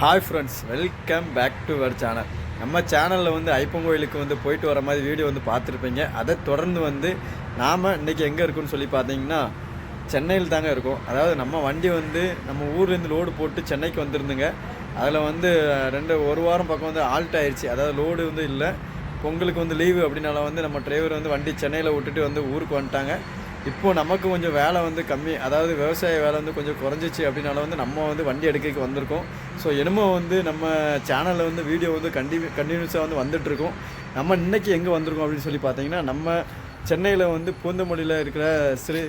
Hi friends welcome back to our channel நம்ம சேனலில் வந்து ஐப்பன் கோயிலுக்கு வந்து போயிட்டு வர மாதிரி வீடியோ வந்து பார்த்துருப்பீங்க. அதை தொடர்ந்து வந்து நாம் இன்றைக்கி எங்கே இருக்குன்னு சொல்லி பார்த்தீங்கன்னா சென்னையில் தாங்க இருக்கும். அதாவது நம்ம வண்டி வந்து நம்ம ஊர்லேருந்து லோடு போட்டு சென்னைக்கு வந்திருந்துங்க. அதில் வந்து ரெண்டு ஒரு வாரம் பக்கம் வந்து ஆல்ட் ஆயிடுச்சு அதாவது லோடு வந்து இல்லை. பொங்கலுக்கு வந்து லீவு அப்படின்னால வந்து நம்ம டிரைவர் வந்து வண்டி சென்னையில் விட்டுட்டு வந்து ஊருக்கு வந்துட்டாங்க. இப்போ நமக்கு கொஞ்சம் வேலை வந்து கம்மி அதாவது விவசாய வேலை வந்து கொஞ்சம் குறைஞ்சிச்சு அப்படின்னால வந்து நம்ம வந்து வண்டி எடுக்க வந்திருக்கோம். ஸோ என்னமோ வந்து நம்ம சேனலில் வந்து வீடியோ வந்து கண்டி கண்டினியூஸாக வந்து வந்துட்டுருக்கோம். நம்ம இன்றைக்கி எங்கே வந்திருக்கோம் அப்படின்னு சொல்லி பார்த்தீங்கன்னா நம்ம சென்னையில் வந்து பூந்தமொழியில் இருக்கிற ஸ்ரீ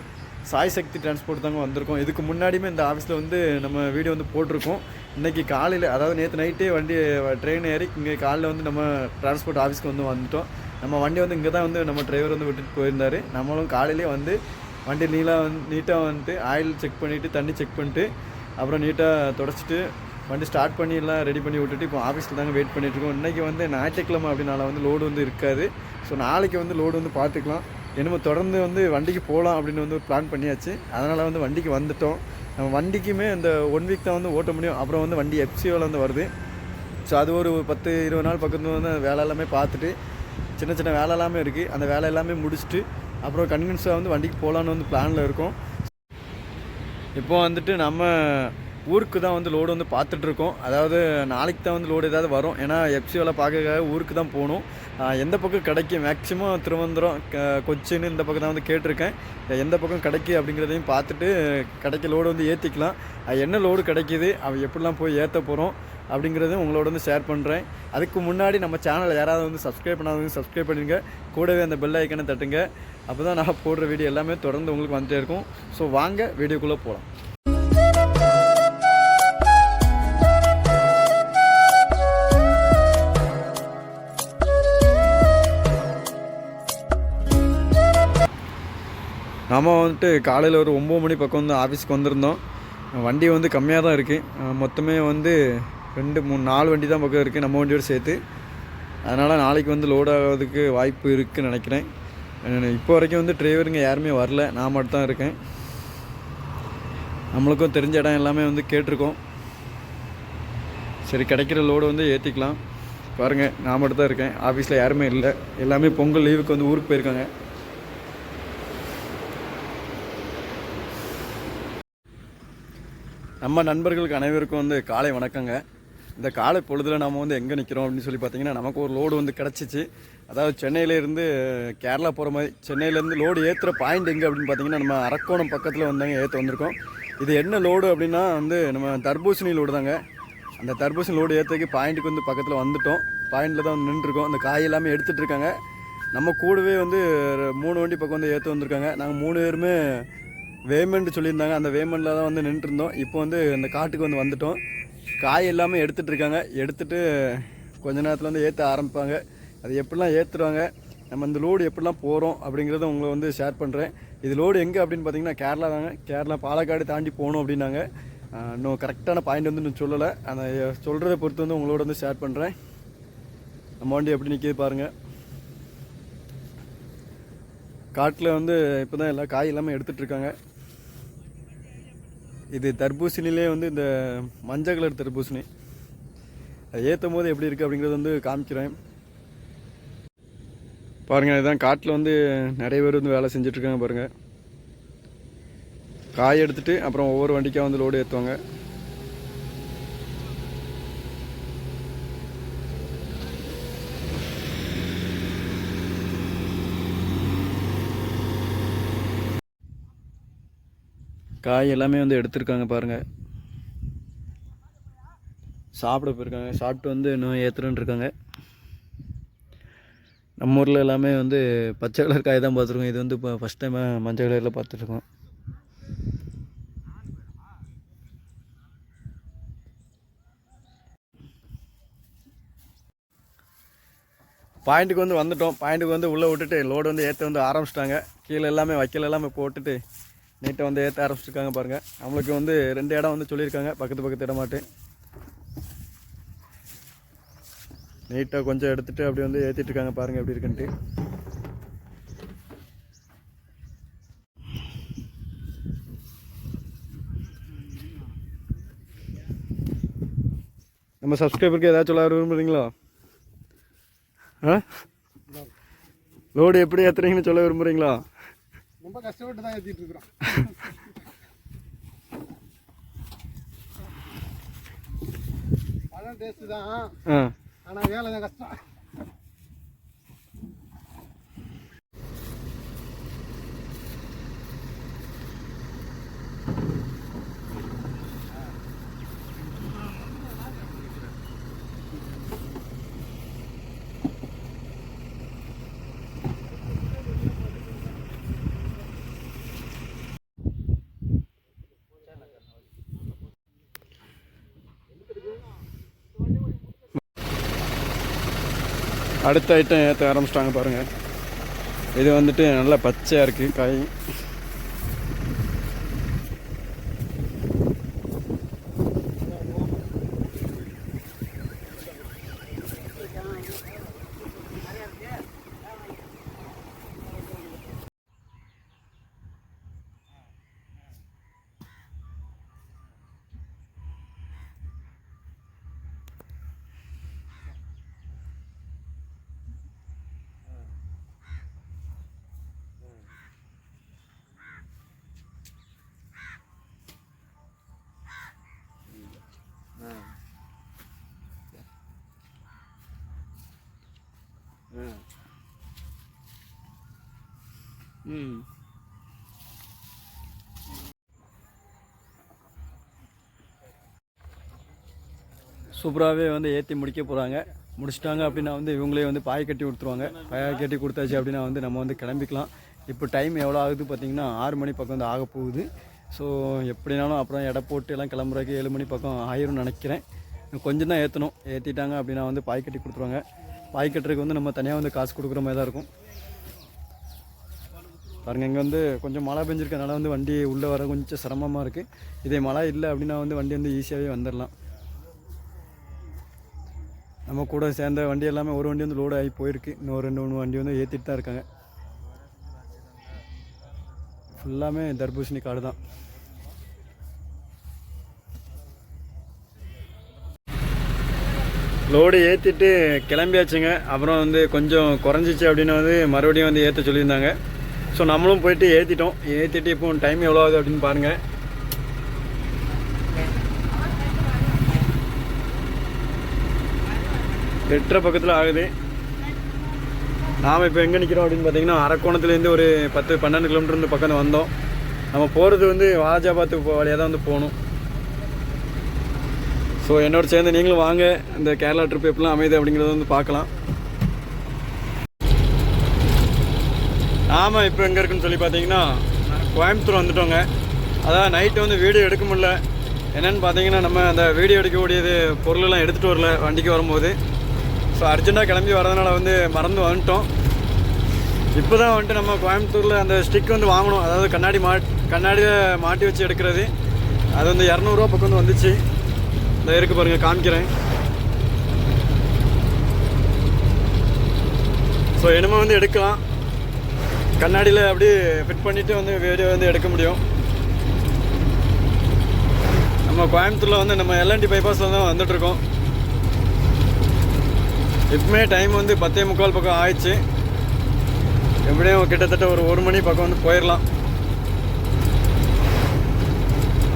சாய் சக்தி டிரான்ஸ்போர்ட் தாங்க வந்திருக்கோம். இதுக்கு முன்னாடியுமே இந்த ஆஃபீஸில் வந்து நம்ம வீடியோ வந்து போட்டிருக்கோம். இன்றைக்கி காலையில் அதாவது நேற்று நைட்டே வண்டி ட்ரெயின் ஏறி இங்கே காலையில் வந்து நம்ம டிரான்ஸ்போர்ட் ஆஃபீஸ்க்கு வந்து வந்துட்டோம். நம்ம வண்டி வந்து இங்கே தான் வந்து நம்ம டிரைவர் வந்து விட்டுட்டு போயிருந்தாரு. நம்மளும் காலையிலே வந்து வண்டி நீளாக வந்து நீட்டாக வந்துட்டு ஆயில் செக் பண்ணிவிட்டு தண்ணி செக் பண்ணிட்டு அப்புறம் நீட்டாக தொடச்சிட்டு வண்டி ஸ்டார்ட் பண்ணி எல்லாம் ரெடி பண்ணி விட்டுட்டு இப்போ ஆஃபீஸில் தாங்க வெயிட் பண்ணிகிட்ருக்கோம் இருக்கோம். இன்றைக்கி வந்து ஞாயிற்றுக்கிழமை அப்படினால வந்து லோடு வந்து இருக்காது. ஸோ நாளைக்கு வந்து லோடு வந்து பார்த்துக்கலாம். என்னமோ தொடர்ந்து வந்து வண்டிக்கு போகலாம் அப்படின்னு வந்து ஒரு பிளான் பண்ணியாச்சு. அதனால் வந்து வண்டிக்கு வந்துட்டோம். நம்ம வண்டிக்குமே இந்த ஒன் வீக் தான் வந்து ஓட்ட முடியும். அப்புறம் வந்து வண்டி எஃப்சிஓவில் வந்து வருது. ஸோ அது ஒரு பத்து இருபது நாள் பக்கத்து வந்து வேலை எல்லாமே பார்த்துட்டு சின்ன சின்ன வேலை எல்லாமே இருக்குது அந்த வேலை எல்லாமே முடிச்சுட்டு அப்புறம் கன்வின்ஸாக வந்து வண்டிக்கு போகலான்னு வந்து பிளானில் இருக்கோம். இப்போ வந்துட்டு நம்ம ஊருக்கு தான் வந்து லோடு வந்து பார்த்துட்ருக்கோம் அதாவது நாளைக்கு தான் வந்து லோடு ஏதாவது வரும். ஏன்னா எஃப்சி வேலை பார்க்கறதுக்காக ஊருக்கு தான் போகணும். எந்த பக்கம் கிடைக்கும்? மேக்ஸிமம் திருவனந்தபுரம் கொச்சின்னு இந்த பக்கம் தான் வந்து கேட்டிருக்கேன். எந்த பக்கம் கிடைக்கு அப்படிங்கிறதையும் பார்த்துட்டு கிடைக்க லோடு வந்து ஏற்றிக்கலாம் என்ன லோடு கிடைக்கிது? அவன் எப்படிலாம் போய் ஏற்ற போகிறோம் அப்படிங்கிறதையும் உங்களோட வந்து ஷேர் பண்ணுறேன் அதுக்கு முன்னாடி நம்ம சேனலை யாராவது வந்து சப்ஸ்கிரைப் பண்ணாதவங்க சப்ஸ்கிரைப் பண்ணுங்க கூடவே அந்த பெல் ஐக்கனை தட்டுங்க. அப்போ தான் நான் போடுற வீடியோ எல்லாமே தொடர்ந்து உங்களுக்கு வந்துட்டே இருக்கும். ஸோ வாங்க வீடியோக்குள்ளே போகலாம் நம்ம வந்துட்டு காலையில் ஒரு ஒம்பது மணி பக்கம் வந்து ஆஃபீஸ்க்கு வந்திருந்தோம். வண்டி வந்து கம்மியாக தான் இருக்குது மொத்தமே வந்து ரெண்டு மூணு நாலு வண்டி தான் பக்கம் இருக்குது நம்ம வண்டியோடு சேர்த்து. அதனால் நாளைக்கு வந்து லோட் ஆகிறதுக்கு வாய்ப்பு இருக்குன்னு நினைக்கிறேன். இப்போ வரைக்கும் வந்து டிரைவருங்க யாருமே வரல. நான் மட்டும் தான் இருக்கேன். நம்மளுக்கும் தெரிஞ்ச இடம் எல்லாமே வந்து கேட்டிருக்கோம். சரி கிடைக்கிற லோடு வந்து ஏற்றிக்கலாம் பாருங்கள் நான் மட்டும் தான் இருக்கேன் ஆஃபீஸில் யாருமே இல்லை. எல்லாமே பொங்கல் லீவுக்கு வந்து ஊருக்கு போயிருக்காங்க. நம்ம நண்பர்களுக்கு அனைவருக்கும் வந்து காலை வணக்கங்க. இந்த காலை பொழுதில் நம்ம வந்து எங்கே நிற்கிறோம் அப்படின்னு சொல்லி பார்த்தீங்கன்னா நமக்கு ஒரு லோடு வந்து கிடச்சிச்சு. அதாவது சென்னையிலேருந்து கேரளா போகிற மாதிரி சென்னையிலேருந்து லோடு ஏற்றுற பாயிண்ட் எங்கே அப்படின்னு பார்த்தீங்கன்னா நம்ம அரக்கோணம் பக்கத்தில் வந்தாங்க ஏற்ற வந்திருக்கோம். இது என்ன லோடு அப்படின்னா வந்து நம்ம தர்பூசணி லோடு தாங்க. அந்த தர்பூசணி லோடு ஏற்றுக்கு பாயிண்ட்டுக்கு வந்து பக்கத்தில் வந்துட்டோம். பாயிண்டில் தான் வந்து நின்றுருக்கோம். அந்த காய் எல்லாமே எடுத்துகிட்டு இருக்காங்க. நம்ம கூடவே வந்து மூணு வண்டி பக்கம் வந்து ஏற்ற வந்திருக்காங்க. நாங்கள் மூணு பேருமே வேமெண்ட் சொல்லியிருந்தாங்க. அந்த வேமெண்டில் தான் வந்து நின்றுருந்தோம். இப்போ வந்து அந்த காட்டுக்கு வந்து வந்துட்டோம். காய் எல்லாமே எடுத்துகிட்டு இருக்காங்க எடுத்துட்டு கொஞ்ச நேரத்தில் வந்து ஏற்ற ஆரம்பிப்பாங்க. அது எப்படிலாம் ஏற்றுருவாங்க நம்ம இந்த லோடு எப்படிலாம் போகிறோம் அப்படிங்கிறத உங்களை வந்து ஷேர் பண்ணுறேன் இது லோடு எங்கே அப்படின்னு பார்த்தீங்கன்னா கேரளா தாங்க. கேரளா பாலக்காடு தாண்டி போகணும் அப்படின்னாங்க. இன்னும் கரெக்டான பாயிண்ட் வந்து இன்னும் சொல்லலை. அந்த சொல்கிறத பொறுத்து வந்து உங்களோட வந்து ஷேர் பண்ணுறேன் நம்ம வண்டி எப்படி நிற்கிது பாருங்கள் காட்டில் வந்து இப்போ தான் எல்லா காய் எல்லாமே எடுத்துகிட்டு இருக்காங்க இது தர்பூசணிலே வந்து இந்த மஞ்சள் கலர் தர்பூசணி. அது ஏற்றும் போது எப்படி இருக்குது அப்படிங்கிறது வந்து காமிக்கிறேன். பாருங்கள் இதுதான் காட்டில் வந்து நிறைய பேர் வந்து வேலை செஞ்சுட்ருக்காங்க பாருங்கள் காய் எடுத்துகிட்டு அப்புறம் ஒவ்வொரு வண்டிக்காக வந்து லோடு ஏற்றுவாங்க காய் எல்லாமே வந்து எடுத்திருக்காங்க பாருங்கள் சாப்பிட போயிருக்காங்க. சாப்பிட்டு வந்து இன்னும் ஏற்றுறேன்னு இருக்காங்க. நம்ம ஊரில் எல்லாமே வந்து பச்சை கலர் காய் தான் பார்த்துருக்கோம். இது வந்து இப்போ ஃபஸ்ட் டைம் மஞ்சள் கலரில் பார்த்துருக்கோம் பாயிண்ட்டுக்கு வந்து வந்துட்டோம். பாயிண்ட்டுக்கு வந்து உள்ளே விட்டுட்டு லோடு வந்து ஏற்ற வந்து ஆரம்பிச்சிட்டாங்க. கீழே எல்லாமே வைக்கல் எல்லாமே போட்டுட்டு நீட்டாக வந்து ஏற்ற ஆரம்பிச்சிருக்காங்க பாருங்கள் நம்மளுக்கு வந்து ரெண்டு இடம் வந்து சொல்லியிருக்காங்க. பக்கத்து பக்கத்து இடமாட்டு நீட்டாக கொஞ்சம் எடுத்துகிட்டு அப்படி வந்து ஏற்றிட்டு இருக்காங்க பாருங்கள் எப்படி இருக்குன்ட்டு. நம்ம சப்ஸ்கிரைபருக்கு ஏதாச்சும் சொல்ல விரும்புகிறீங்களா ஆ? லோடு எப்படி ஏற்றுறீங்கன்னு சொல்ல விரும்புகிறீங்களா ரொம்ப கஷ்டப்பட்டு தான் ஏற்றிட்டு இருக்கிறோம். பழம் டேஸ்ட்டு தான். ஆனால் வேலை தான் கஷ்டம். அடுத்த ஐட்டம் ஏற்ற ஆரம்பிச்சிட்டாங்க பாருங்கள் இது வந்துட்டு நல்லா பச்சையாக இருக்குது காய். ம். சூப்பராகவே வந்து ஏற்றி முடிக்க போகிறாங்க முடிச்சிட்டாங்க அப்படின்னா வந்து இவங்களே வந்து பாய் கட்டி கொடுத்துருவாங்க. பாய் கட்டி கொடுத்தாச்சு அப்படின்னா வந்து நம்ம வந்து கிளம்பிக்கலாம். இப்போ டைம் எவ்வளோ ஆகுது பார்த்தீங்கன்னா ஆறு மணி பக்கம் வந்து ஆக போகுது. ஸோ எப்படினாலும் அப்புறம் எடை போட்டு எல்லாம் கிளம்புறதுக்கு ஏழு மணி பக்கம் ஆயிரும்னு நினைக்கிறேன். கொஞ்சம் தான் ஏற்றணும் ஏற்றிட்டாங்க அப்படின்னா வந்து பாய் கட்டி கொடுத்துருவாங்க. பாய் கட்டுறதுக்கு வந்து நம்ம தனியாக வந்து காசு கொடுக்குற மாதிரி தான் இருக்கும். பாருங்கள் இங்கே வந்து கொஞ்சம் மழை பெஞ்சிருக்கனால வந்து வண்டி உள்ளே வர கொஞ்சம் சிரமமாக இருக்குது இதே மழை இல்லை அப்படின்னா வந்து வண்டி வந்து ஈஸியாகவே வந்துடலாம் நம்ம கூட சேர்ந்த வண்டி எல்லாமே ஒரு வண்டி வந்து லோடு ஆகி போயிருக்கு. இன்னும் ரெண்டு மூணு வண்டி வந்து ஏற்றிட்டு தான் இருக்காங்க. ஃபுல்லாமே தர்பூசணி காடு தான். லோடு ஏற்றிட்டு கிளம்பியாச்சுங்க. அப்புறம் வந்து கொஞ்சம் குறைஞ்சிச்சு அப்படின்னு வந்து மறுபடியும் வந்து ஏற்ற சொல்லியிருந்தாங்க. ஸோ நம்மளும் போயிட்டு ஏற்றிட்டோம் ஏற்றிட்டு இப்போ டைம் எவ்வளோ ஆகுது அப்படின்னு பாருங்கள் எட்டரை பக்கத்தில் ஆகுது. நாம் இப்போ எங்கே நிற்கிறோம் அப்படின்னு பார்த்தீங்கன்னா அரக்கோணத்துலேருந்து ஒரு பத்து பன்னெண்டு கிலோமீட்டர் இருந்து பக்கம் வந்தோம். நம்ம போகிறது வந்து வாஜாபாத்து வழியாக தான் வந்து போகணும். ஸோ என்னோட சேர்ந்து நீங்களும் வாங்க. இந்த கேரளா ட்ரிப் எப்படிலாம் அமையுது அப்படிங்கிறத வந்து பார்க்கலாம். ஆமாம் இப்போ எங்கே இருக்குன்னு சொல்லி பார்த்தீங்கன்னா கோயம்புத்தூர் வந்துட்டோங்க. அதான் நைட்டு வந்து வீடியோ எடுக்க முடில என்னென்னு பார்த்தீங்கன்னா நம்ம அந்த வீடியோ எடுக்கக்கூடியது பொருளெல்லாம் எடுத்துகிட்டு வரல வண்டிக்கு வரும்போது. ஸோ அர்ஜென்ட்டாக கிளம்பி வரதுனால வந்து மறந்து வந்துட்டோம். இப்போ தான் வந்துட்டு நம்ம கோயம்புத்தூரில் அந்த ஸ்டிக் வந்து வாங்கணும். அதாவது கண்ணாடி மா கண்ணாடியை மாட்டி வச்சு எடுக்கிறது. அது வந்து இரநூறுவா பக்கம் வந்து வந்துச்சு. இந்த இருக்கு பாருங்கள் காமிக்கிறேன். ஸோ என்னமோ வந்து எடுக்கலாம். கண்ணாடியில் அப்படியே ஃபிட் பண்ணிவிட்டு வந்து வீடியோ வந்து எடுக்க முடியும். நம்ம கோயம்புத்தூரில் வந்து நம்ம எல்என்டி பைபாஸில் தான் வந்துட்டுருக்கோம். இப்பவுமே டைம் வந்து பத்தே முக்கால் பக்கம் ஆயிடுச்சு. எப்படியும் கிட்டத்தட்ட ஒரு ஒரு மணி பக்கம் வந்து போயிடலாம்.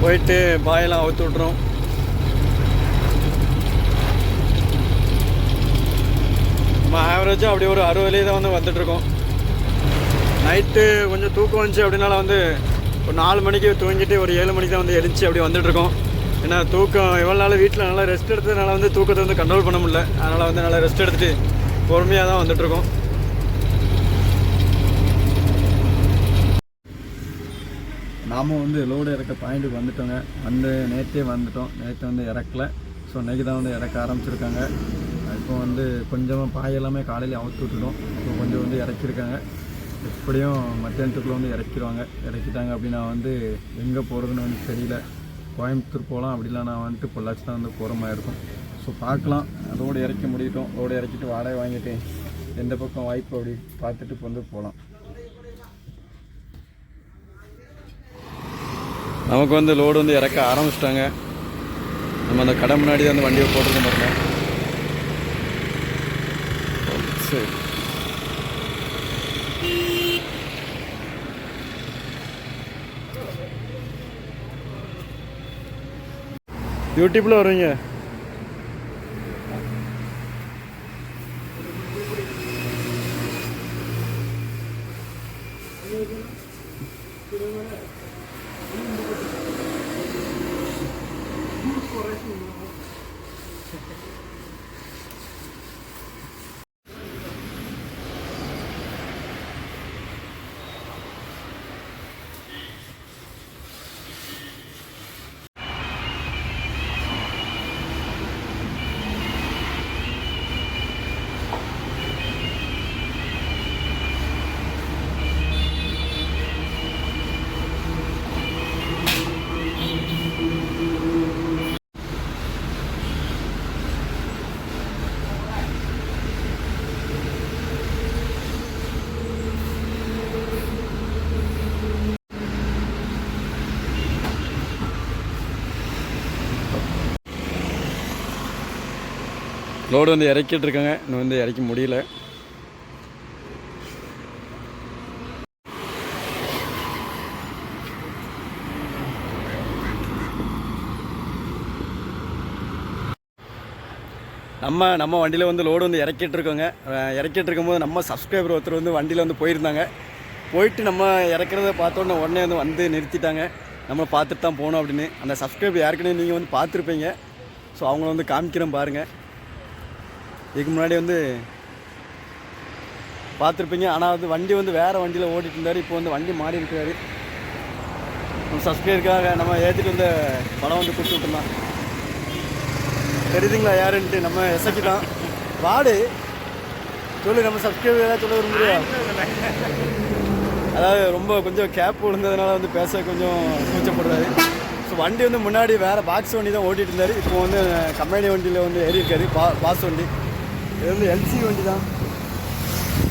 போயிட்டு பாயெல்லாம் அவுத்து விட்றோம் நம்ம ஆவரேஜாக அப்படி ஒரு அறுபதுலேயே தான் வந்து வந்துட்டுருக்கோம். நைட்டு கொஞ்சம் தூக்கம் வந்துச்சு அப்படின்னால வந்து ஒரு நாலு மணிக்கு தூங்கிட்டு ஒரு ஏழு மணிக்கு தான் வந்து எழுந்துச்சு அப்படி வந்துட்டுருக்கோம். ஏன்னா தூக்கம் எவ்வளோ நாள் வீட்டில் நல்லா ரெஸ்ட் எடுத்ததுனால வந்து தூக்கத்தை வந்து கண்ட்ரோல் பண்ண முடியல. அதனால் வந்து நல்லா ரெஸ்ட் எடுத்துகிட்டு பொறுமையாக தான் வந்துட்டுருக்கோம். நாம் வந்து லோடு இறக்க பாயிண்ட்டுக்கு வந்துட்டோங்க. வந்து நேற்றே வந்துட்டோம். நேற்று வந்து இறக்கல. ஸோ இன்றைக்கி தான் வந்து இறக்க ஆரம்பிச்சிருக்காங்க. இப்போ வந்து கொஞ்சமாக பாய் எல்லாமே காலையில் அவுத்து விட்டுட்டோம். இப்போ கொஞ்சம் வந்து இறக்கியிருக்காங்க. எப்படியும் மத்தியானத்துக்குள்ளே வந்து இறக்கிடுவாங்க. இறக்கிட்டாங்க அப்படின்னா வந்து எங்கே போகிறதுன்னு வந்து தெரியல. கோயம்புத்தூர் போகலாம் அப்படிலாம் நான் வந்துட்டு பொள்ளாச்சி தான் வந்து போகிற மாதிரி இருக்கும். ஸோ பார்க்கலாம். ரோடு இறக்கி முடியட்டும். ரோடு இறக்கிட்டு வாடகை வாங்கிட்டு எந்த பக்கம் வாய்ப்பு அப்படி பார்த்துட்டு இப்போ வந்து போகலாம் நமக்கு வந்து லோடு வந்து இறக்க ஆரம்பிச்சிட்டாங்க. நம்ம அந்த கடை முன்னாடி அந்த வண்டியை போட்டுருக்க பாருங்க சரி. ബ്യൂട്ടിഫുൾ പറഞ്ഞു லோடு வந்து இறக்கிட்டு இருக்காங்க. இன்னும் வந்து இறக்க முடியல. நம்ம நம்ம வண்டியில் வந்து லோடு வந்து இறக்கிட்டு இருக்கோங்க. இறக்கிட்டு இருக்கும்போது நம்ம சப்ஸ்கிரைபர் ஒருத்தர் வந்து வண்டியில் வந்து போயிருந்தாங்க. போயிட்டு நம்ம இறக்குறத பார்த்தோன்னே உடனே வந்து வந்து நிறுத்திட்டாங்க. நம்ம பார்த்துட்டு தான் போகணும் அப்படின்னு. அந்த சப்ஸ்கிரைபர் ஏற்கனவே நீங்கள் வந்து பார்த்துருப்பீங்க. ஸோ அவங்கள வந்து காமிக்கிறேன் பாருங்கள் இதுக்கு முன்னாடி வந்து பார்த்துருப்பீங்க. ஆனால் வந்து வண்டி வந்து வேறு வண்டியில் ஓட்டிட்டு இருந்தார் இப்போ வந்து வண்டி மாறி இருக்கிறாரு. நம்ம சப்ஸ்கிரைபருக்காக நம்ம ஏற்றிட்டு வந்த படம் வந்து கொடுத்து விட்டுருந்தான் தெரியுதுங்களா யாருன்ட்டு? நம்ம எசக்கி தான். வாடு. சொல்லு நம்ம சப்ஸ்கிரைபர் ஏதாவது சொல்ல விரும்புறியா? அதாவது ரொம்ப கொஞ்சம் கேப் விழுந்ததுனால வந்து பேச கொஞ்சம் கூச்சப்படுறாரு. ஸோ வண்டி வந்து முன்னாடி வேறு பாக்ஸ் வண்டி தான் ஓட்டிகிட்டு இருந்தார் இப்போ வந்து கம்பெனி வண்டியில் வந்து ஏறி இருக்காரு பா பாஸ் வண்டி. இது வந்து எல்சி வண்டி தான்.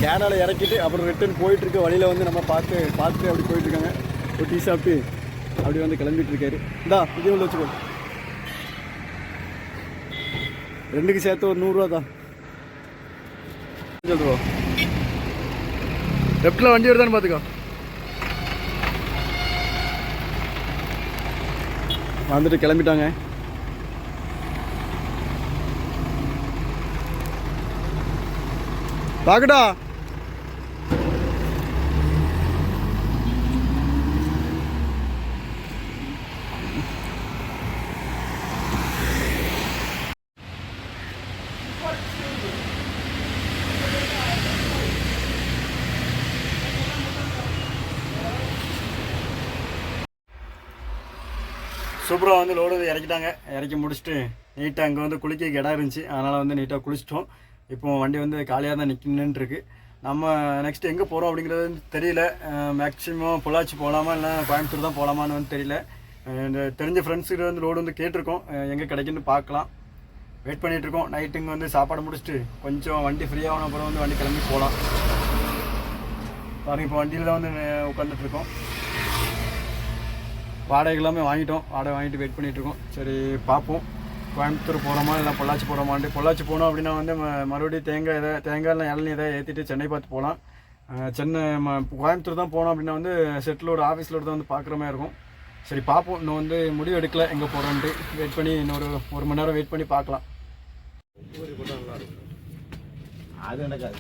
கேரளாவில் இறக்கிட்டு அப்புறம் ரிட்டர்ன் போயிட்டுருக்க வழியில் வந்து நம்ம பார்த்து பார்த்துட்டு அப்படி போயிட்டுருக்காங்க. ஒரு டீ சாப்பிட்டு அப்படி வந்து கிளம்பிட்டு இருக்காரு இந்தா இதே உள்ள வச்சுக்கோ. ரெண்டுக்கு சேர்த்து ஒரு நூறுரூவா தான் சொல்லுவோம் லெஃப்டில் வண்டி வருதான்னு பார்த்துக்கோ. வந்துட்டு கிளம்பிட்டாங்க. பாக்கட்டா சூப்பராக வந்து லோடு இறக்கிட்டாங்க. இறக்கி முடிச்சுட்டு நீட்டாக அங்கே வந்து குளிக்க இடம் இருந்துச்சு. அதனால் வந்து நீட்டாக குளிச்சிட்டோம். இப்போ வண்டி வந்து காலியாக தான் நிற்கணுன்னு இருக்கு நம்ம நெக்ஸ்ட் எங்கே போகிறோம் அப்படிங்கிறது வந்து தெரியல. மேக்ஸிமம் பொள்ளாச்சி போகலாமா இல்லை கோயம்புத்தூர் தான் போகலாமான்னு வந்து தெரியல. இந்த தெரிஞ்ச ஃப்ரெண்ட்ஸுக்கு வந்து லோடு வந்து கேட்டிருக்கோம். எங்கே கிடைக்குன்னு பார்க்கலாம். வெயிட் பண்ணிகிட்ருக்கோம் இருக்கோம். நைட்டுங்க வந்து சாப்பாடு முடிச்சுட்டு கொஞ்சம் வண்டி ஃப்ரீயாகன அப்புறம் வந்து வண்டி கிளம்பி போகலாம் பாருங்க இப்போ வண்டியில் தான் வந்து உட்காந்துட்ருக்கோம் வாடகை எல்லாமே வாங்கிட்டோம். வாடகை வாங்கிட்டு வெயிட் பண்ணிகிட்ருக்கோம் இருக்கோம். சரி பார்ப்போம். கோயம்புத்தூர் போகிறோமா இல்லை பொள்ளாச்சி போகிறோமான்ட்டு பொள்ளாச்சி போனோம் அப்படின்னா வந்து ம- மறுபடியும் தேங்காய் எதை தேங்காய் இல்லை இளநீ எதை ஏற்றிட்டு சென்னை பார்த்து போகலாம். சென்னை ம கோயம்புத்தூர் தான் போனோம் அப்படின்னா வந்து செட்டிலோட ஆஃபீஸில் தான் வந்து பார்க்குற மாதிரி இருக்கும். சரி பார்ப்போம். இன்னும் வந்து முடிவு எடுக்கல எங்கே போகிறோன்ட்டு வெயிட் பண்ணி இன்னொரு ஒரு மணி நேரம் வெயிட் பண்ணி பார்க்கலாம். அது நடக்காது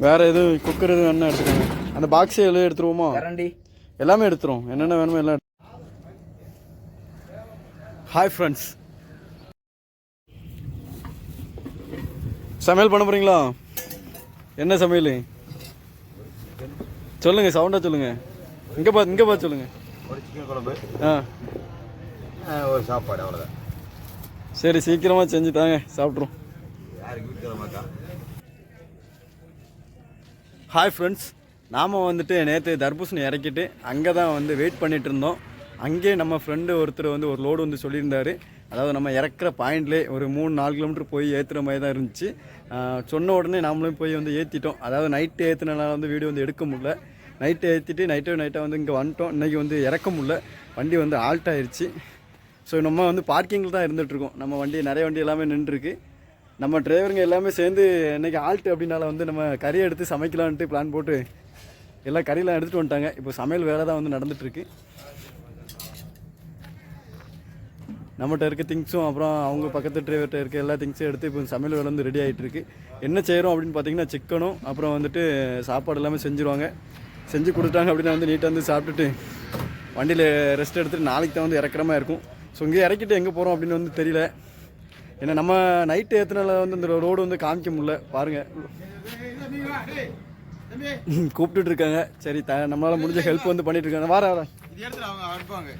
வேறு எதுவும் குக்கர் எதுவும் என்ன எடுத்துக்கோங்க. அந்த பாக்ஸே எல்லாம் எடுத்துருவோமா? கரண்டி. எல்லாமே எடுத்துரும் என்னென்ன வேணுமோ எல்லாம் ஹாய் ஃப்ரெண்ட்ஸ் சமையல் பண்ண போறீங்களா? என்ன சமையல்? சொல்லுங்க சவுண்டா சொல்லுங்க. இங்க பார்த்து இங்க பார்த்து சொல்லுங்க. ஒரு சிக்கன் குழம்பு. ஆ. ஆ, ஒரு சாப்பாடு அவ்வளோதான் சரி சீக்கிரமா செஞ்சு தாங்க சாப்பிட்ருவோம் ஹாய் ஃப்ரெண்ட்ஸ் நாம் வந்துட்டு நேற்று தர்பூசணி இறக்கிட்டு அங்கே தான் வந்து வெயிட் பண்ணிட்டு இருந்தோம். அங்கே நம்ம ஃப்ரெண்டு ஒருத்தர் வந்து ஒரு லோடு வந்து சொல்லியிருந்தாரு. அதாவது நம்ம இறக்குற பாயிண்ட்லேயே ஒரு மூணு நாலு கிலோமீட்டர் போய் ஏற்றுற மாதிரி தான் இருந்துச்சு. சொன்ன உடனே நாமளும் போய் வந்து ஏற்றிட்டோம் அதாவது நைட்டு ஏற்றுனால வந்து வீடியோ வந்து எடுக்க முடில நைட்டு ஏற்றிட்டு நைட்டோ நைட்டாக வந்து இங்கே வந்துட்டோம். இன்றைக்கி வந்து இறக்க முடில வண்டி வந்து ஆல்ட் ஆயிடுச்சு ஸோ நம்ம வந்து பார்க்கிங்கில் தான் இருந்துகிட்ருக்கோம் நம்ம வண்டி நிறைய வண்டி எல்லாமே நின்றுருக்கு. நம்ம டிரைவருங்க எல்லாமே சேர்ந்து இன்றைக்கி ஆல்ட் அப்படின்னால வந்து நம்ம கறி எடுத்து சமைக்கலான்ட்டு பிளான் போட்டு எல்லாம் கறியெல்லாம் எடுத்துகிட்டு வந்துட்டாங்க. இப்போ சமையல் வேலை தான் வந்து நடந்துகிட்ருக்கு நம்மகிட்ட இருக்க திங்ஸும் அப்புறம் அவங்க பக்கத்து டிரைவர்கிட்ட இருக்க எல்லா திங்ஸும் எடுத்து இப்போ சமையல் வேலை வந்து ரெடி ஆகிட்டுருக்கு என்ன செய்கிறோம் அப்படின்னு பார்த்தீங்கன்னா சிக்கனும் அப்புறம் வந்துட்டு சாப்பாடு எல்லாமே செஞ்சுருவாங்க. செஞ்சு கொடுத்துட்டாங்க அப்படின்னா வந்து நீட்டாக வந்து சாப்பிட்டுட்டு வண்டியில் ரெஸ்ட் எடுத்துகிட்டு நாளைக்கு தான் வந்து இறக்குற மாதிரி இருக்கும். ஸோ இங்கே இறக்கிட்டு எங்கே போகிறோம் அப்படின்னு வந்து தெரியல. ஏன்னா நம்ம நைட்டு ஏற்றினால வந்து இந்த ரோடு வந்து காமிக்க முடியல. பாருங்கள் கூப்பிட்டுட்டு இருக்காங்க. சரி த நம்மளால் முடிஞ்ச ஹெல்ப் வந்து பண்ணிட்டு இருக்காங்க. வார வார அவங்க அனுப்புவாங்க.